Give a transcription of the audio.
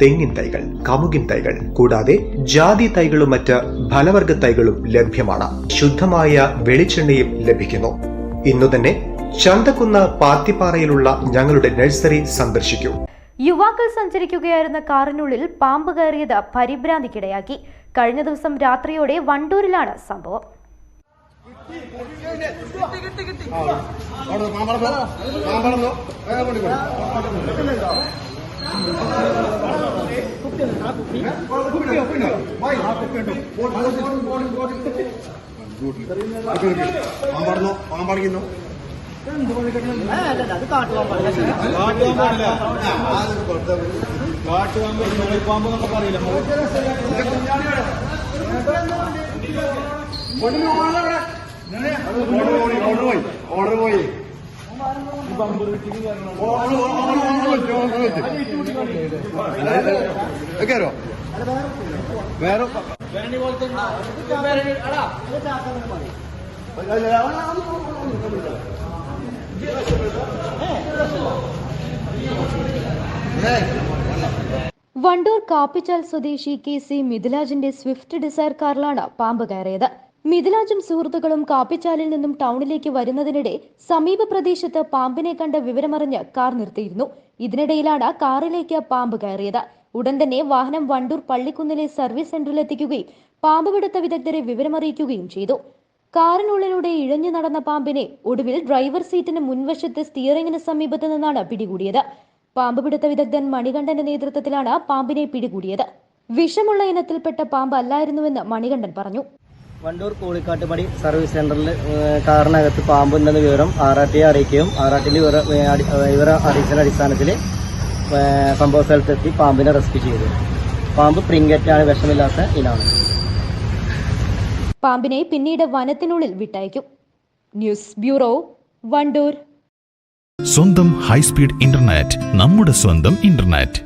തെങ്ങിൻ തൈകൾ കമുകിൻ തൈകൾ കൂടാതെ ജാതി തൈകളും മറ്റ് ഫലവർഗ തൈകളും ലഭ്യമാണ്. ശുദ്ധമായ വെളിച്ചെണ്ണയും ലഭിക്കുന്നു. ഇന്നു തന്നെ ചന്തക്കുന്ന് പാത്തിപ്പാറയിലുള്ള ഞങ്ങളുടെ നഴ്സറി സന്ദർശിക്കൂ. യുവാക്കൾ സഞ്ചരിക്കുകയായിരുന്ന കാറിനുള്ളിൽ പാമ്പ് കയറിയത് പരിഭ്രാന്തിക്കിടയാക്കി. കഴിഞ്ഞ ദിവസം രാത്രിയോടെ വണ്ടൂരിലാണ് സംഭവം. അവിടെ പാമ്പളന്നോ പാമ്പളന്നോ വേഗം കൊണ്ട് കൊടു. കുപ്പിയോ, കുപ്പിയോ? വായി. ഓടി, ഓടി, ഓടി, ഓടി, ഓടി. കുപ്പി, കുപ്പി. പാമ്പടന്നോ പാമ്പടങ്ങുന്നോ ഓർഡർ പോയി ഓർഡർ പോയി ഓർഡർ പോയി കേറോ. വേറെ വണ്ടൂർ കാപ്പിച്ചാൽ സ്വദേശി കെ സി മിഥിലാജിന്റെ സ്വിഫ്റ്റ് ഡിസയർ കാറിലാണ് പാമ്പ് കയറിയത്. മിഥിലാജും സുഹൃത്തുക്കളും കാപ്പിച്ചാലിൽ നിന്നും ടൗണിലേക്ക് വരുന്നതിനിടെ സമീപ പ്രദേശത്ത് പാമ്പിനെ കണ്ട വിവരമറിഞ്ഞ് കാർ നിർത്തിയിരുന്നു. ഇതിനിടയിലാണ് കാറിലേക്ക് പാമ്പ് കയറിയത്. ഉടൻ തന്നെ വാഹനം വണ്ടൂർ പള്ളിക്കുന്നിലെ സർവീസ് സെന്ററിൽ എത്തിക്കുകയും പാമ്പ് പിടുത്ത വിദഗ്ധരെ വിവരമറിയിക്കുകയും ചെയ്തു. കാറിനുള്ളിലൂടെ ഇഴഞ്ഞു നടന്ന പാമ്പിനെ ഒടുവിൽ ഡ്രൈവർ സീറ്റിന് മുൻവശത്തെ സ്റ്റിയറിംഗിന് സമീപത്ത് നിന്നാണ് പിടികൂടിയത്. പാമ്പ് പിടുത്ത വിദഗ്ധൻ മണികണ്ഠന്റെ നേതൃത്വത്തിലാണ് പാമ്പിനെ പിടികൂടിയത്. വിഷമുള്ള ഇനത്തിൽപ്പെട്ട പാമ്പ് അല്ലായിരുന്നുവെന്ന് മണികണ്ഠൻ പറഞ്ഞു. വണ്ടൂർ കോളിക്കാട്ടുപടി സർവീസ് സെന്ററിൽ കാറിനകത്ത് പാമ്പുണ്ടെന്ന വിവരം ആർ ആർ ടിയെ അറിയിക്കുകയും ആർ ആർ ടിയിൽ ഇവരെ അറിയിച്ചതിന്റെ അടിസ്ഥാനത്തിൽ സംഭവ സ്ഥലത്തെത്തി പാമ്പിനെ റെസ്ക്യൂ ചെയ്തു. പാമ്പ് പ്രിങ്കറ്റാണ് വിഷമില്ലാത്ത ഇനാണ്. പാമ്പിനെ പിന്നീട് വനത്തിനുള്ളിൽ വിട്ടയക്കും. News bureau Wandoor. സ്വന്തം ഹൈസ്പീഡ് ഇന്റർനെറ്റ് നമ്മുടെ സ്വന്തം ഇന്റർനെറ്റ്.